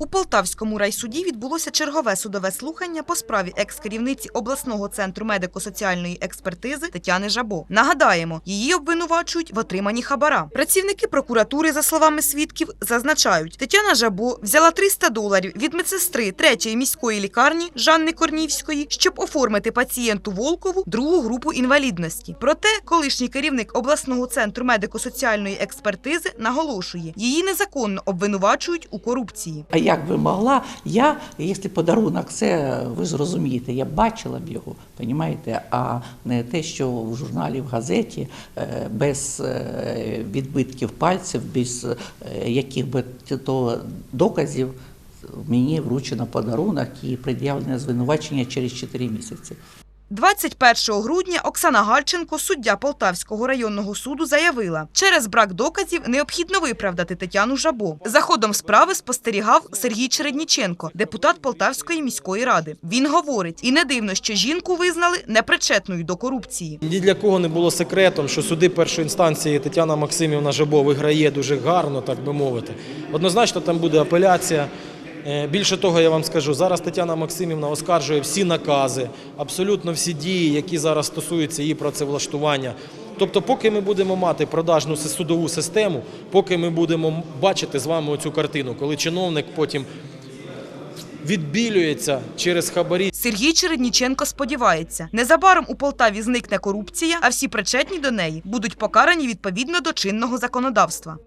У Полтавському райсуді відбулося чергове судове слухання по справі екс-керівниці обласного центру медико-соціальної експертизи Тетяни Жабо. Нагадаємо, її обвинувачують в отриманні хабара. Працівники прокуратури, за словами свідків, зазначають, Тетяна Жабо взяла 300 доларів від медсестри третьої міської лікарні Жанни Корнівської, щоб оформити пацієнту Волкову другу групу інвалідності. Проте колишній керівник обласного центру медико-соціальної експертизи наголошує, її незаконно обвинувачують у корупції. Як би могла я, якщо подарунок, це ви зрозумієте, я бачила б його, понімаєте, а не те, що в журналі, в газеті е, без е, відбитків пальців, без е, яких би то доказів мені вручено подарунок і пред'явлене звинувачення через 4 місяці. 21 грудня Оксана Гальченко, суддя Полтавського районного суду, заявила, через брак доказів необхідно виправдати Тетяну Жабо. За ходом справи спостерігав Сергій Чередніченко, депутат Полтавської міської ради. Він говорить, і не дивно, що жінку визнали непричетною до корупції. Ні для кого не було секретом, що суди першої інстанції Тетяна Максимівна Жабо виграє дуже гарно, так би мовити. Однозначно там буде апеляція. Е, Більше того, я вам скажу, зараз Тетяна Максимівна оскаржує всі накази, абсолютно всі дії, які зараз стосуються її працевлаштування. Тобто, поки ми будемо мати продажну судову систему, поки ми будемо бачити з вами оцю картину, коли чиновник потім відбілюється через хабарі Сергій Чередніченко сподівається, незабаром у Полтаві зникне корупція, а всі причетні до неї будуть покарані відповідно до чинного законодавства.